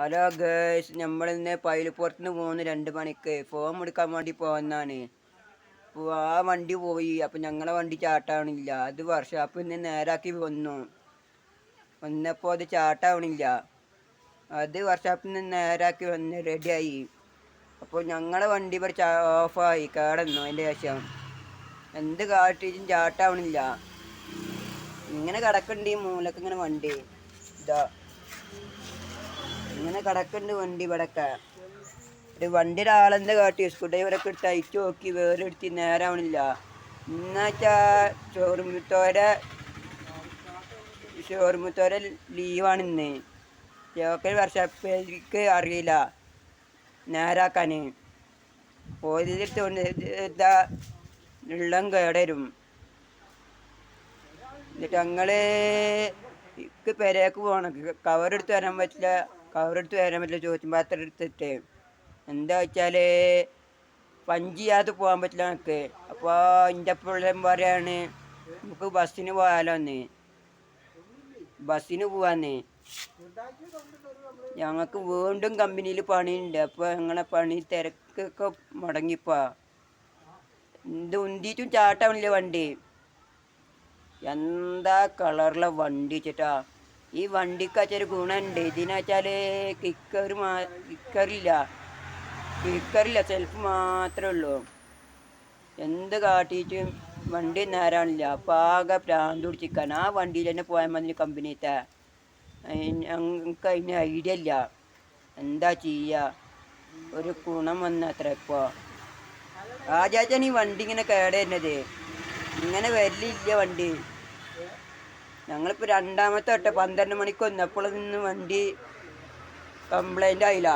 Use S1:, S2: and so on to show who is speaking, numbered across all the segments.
S1: Hello girls നമ്മളിന്ന് പൈലപ്പുറത്തുനിന്ന് പോകുന്നു രണ്ട് മണിക്ക് ഫോം എടുക്കാൻ വേണ്ടി പോകുന്നതാണ്. അപ്പോൾ ആ വണ്ടി പോയി അപ്പം ഞങ്ങളെ വണ്ടി ചാട്ടാവണില്ല. അത് വർഷാപ്പിൽ നിന്ന് നേരാക്കി വന്നു. വന്നപ്പോൾ അത് ചാട്ടാവണില്ല. അത് വർഷാപ്പിൽ നിന്ന് നേരാക്കി വന്ന് റെഡിയായി. അപ്പോൾ ഞങ്ങളെ വണ്ടി ഇവിടെ ചാ ഓഫായി കേടന്നു അതിന്റെ ശേഷം. എന്ത് കാട്ടിയും ചാട്ടാവണില്ല. ഇങ്ങനെ കിടക്കണ്ട് ഈ മൂലക്ക് ഇങ്ങനെ വണ്ടി. ഇതാ. ഇങ്ങനെ കിടക്കുന്നുണ്ട് വണ്ടി ഇവിടൊക്കെ. ഒരു വണ്ടിയുടെ ആളെന്താ കാട്ടി ഇവരൊക്കെ ഇട്ട് അയച്ചു നോക്കി വേറെ എടുത്ത് നേരാവണില്ല എന്നുവെച്ചാ ചോറുമുത്തോര ചോറുമുത്തോര ലീവാണ് ഇന്ന്. ചോക്കൽ വർഷപ്പേക്ക് അറിയില്ല നേരാക്കാൻ ഇതാ വെള്ളം കേടരും. എന്നിട്ട് ഇക്ക് പെരേക്ക് പോകണം കവറെടുത്ത് വരാൻ പറ്റില്ല. കവർ എടുത്ത് വരാൻ പറ്റില്ല. ചോദിച്ചു പാത്രം എടുത്തിട്ട്. എന്താ വെച്ചാൽ പഞ്ചി ചെയ്യാതെ പോകാൻ പറ്റില്ല നമുക്ക് അപ്പോൾ എന്റെ പ്രോബ്ലം പറയാണ് നമുക്ക് ബസ്സിന് പോയാലോ എന്ന് ബസ്സിന് പോവാന്ന്. ഞങ്ങൾക്ക് വീണ്ടും കമ്പനിയിൽ പണിയുണ്ട്. അപ്പോൾ ഞങ്ങളെ പണി തിരക്കൊക്കെ മുടങ്ങിപ്പോ. എന്ത് ഉന്തിയിട്ടും ചാട്ടാവണില്ല വണ്ടി. എന്താ കളറിലെ വണ്ടി വെച്ചിട്ടാ? ഈ വണ്ടിക്ക് വെച്ചൊരു ഗുണമുണ്ട്. ഇതിനെ വെച്ചാൽ കിക്കർ മാ കിക്കറില്ല കിക്കറില്ല സെൽഫ് മാത്രമേ ഉള്ളൂ. എന്ത് കാട്ടിയിട്ടും വണ്ടി നേരാണില്ല അപ്പം ആകെ പ്രാന്ത് പിടിച്ചിരിക്കാൻ ആ വണ്ടിയിൽ തന്നെ പോയാൽ മതി കമ്പനിത്തെ ഞങ്ങൾക്ക് അതിന് ഐഡിയ ഇല്ല. എന്താ ചെയ്യുക ഒരു ഗുണം വന്നത്ര ഇപ്പോൾ ആചാച്ചാണ് ഈ വണ്ടി ഇങ്ങനെ കേടുവരുന്നത് ഇങ്ങനെ വരലില്ല വണ്ടി. ഞങ്ങളിപ്പോൾ രണ്ടാമത്തെ തൊട്ട് പന്ത്രണ്ട് മണിക്ക് വന്നപ്പോൾ നിന്ന് വണ്ടി കംപ്ലൈന്റ് ആയില്ല.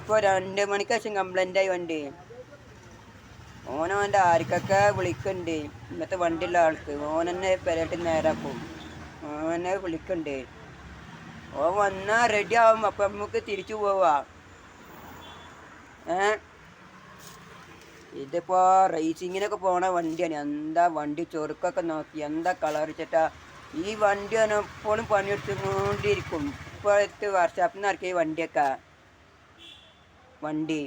S1: ഇപ്പോൾ രണ്ട് മണിക്ക് ശേഷം കംപ്ലൈന്റ് ആയി വണ്ടി. ഓനവന്റെ ആർക്കൊക്കെ വിളിക്കുന്നുണ്ട് ഇന്നത്തെ വണ്ടിയുള്ള ആൾക്ക്. ഓനെന്നെ പെരട്ടി നേരാക്കും. ഓനെ വിളിക്കുന്നുണ്ട് ഓ വന്നാൽ റെഡി ആവും. അപ്പം നമുക്ക് തിരിച്ചു പോവാ. ഏ? ഇതിപ്പോ റേസിങ്ങിനൊക്കെ പോണ വണ്ടിയാണ്. എന്താ വണ്ടി ചെറുക്കൊക്കെ നോക്കി എന്താ കളർ വെച്ചിട്ടാ? ഈ വണ്ടി എപ്പോഴും പണിയെടുത്തുകൊണ്ടിരിക്കും. ഇപ്പോഴത്തെ വർഷാപ്പിൽ നിന്ന് ഇറക്കിയ വണ്ടിയൊക്കെ. വണ്ടി.